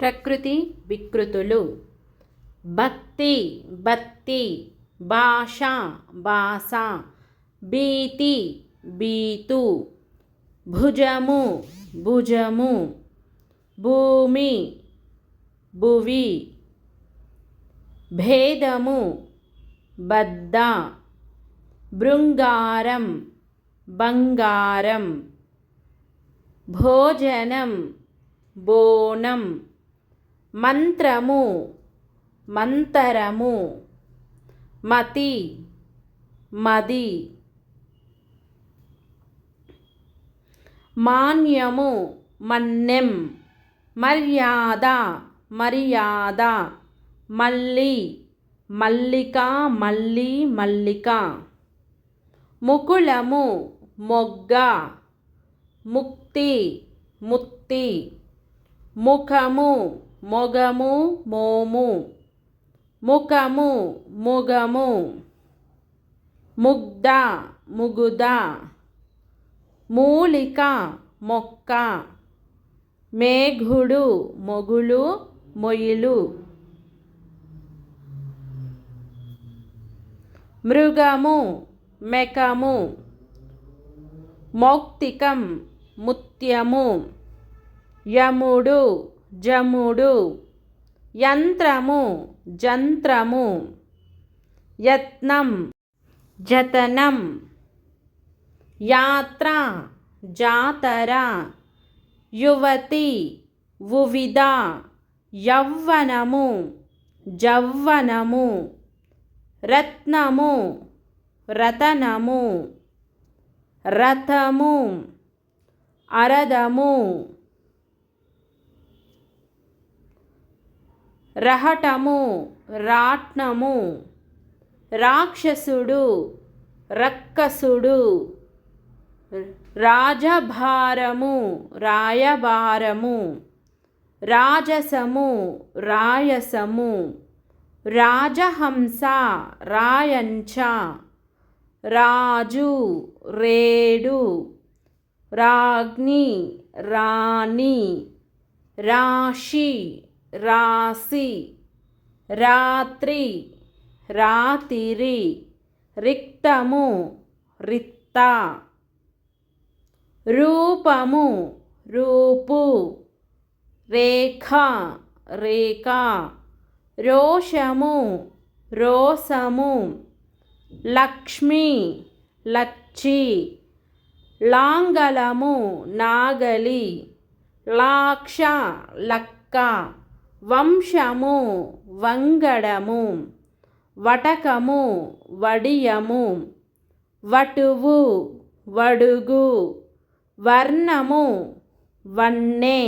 ప్రకృతి వికృతులు. భక్తి భక్తి భాష భాష. భీతి బీతు భుజము భుజము. భూమి భువి. భేదము బద్ద. బృంగారం బంగారం. భోజనం బోనం. మంత్రము మంతరము మతి మది మాన్యము మన్నెం మర్యాద మర్యాద మల్లి మల్లిక మల్లి మల్లిక ముకుళము మొగ్గ ముక్తి ముత్తి ముఖము మొగము మోము. ముఖము ముగము. ముగ్ధ ముగుద మూలిక మొక్క. మేఘుడు మొగులు మొయిలు. మృగము మెకము. మౌక్తికం ముత్యము. యముడు జముడు. యంత్రము జంత్రము. యత్నం జతనం. యాత్ర జాతర. యువతి ఉవిద. యవ్వనము జవ్వనము. రత్నము రతనము. రథము అరదము. రహటము రాట్నము రాక్షసుడు రక్కసుడు రాజభారము రాయబారము రాజసము రాయసము రాజహంస రాయంచ రాజు రేడు రాజ్ఞి రాణి రాశి రాసి రాత్రి రాతిరి రిక్తము రిత్త రూపము రూపు. రేఖ రేఖ. రోషము రోసము. లక్ష్మి లచ్చి. లాంగలము నాగలి. లాక్ష లక్క. వంశము వంగడము వటకము వడియము వటువు వడుగు వర్ణము వన్నె.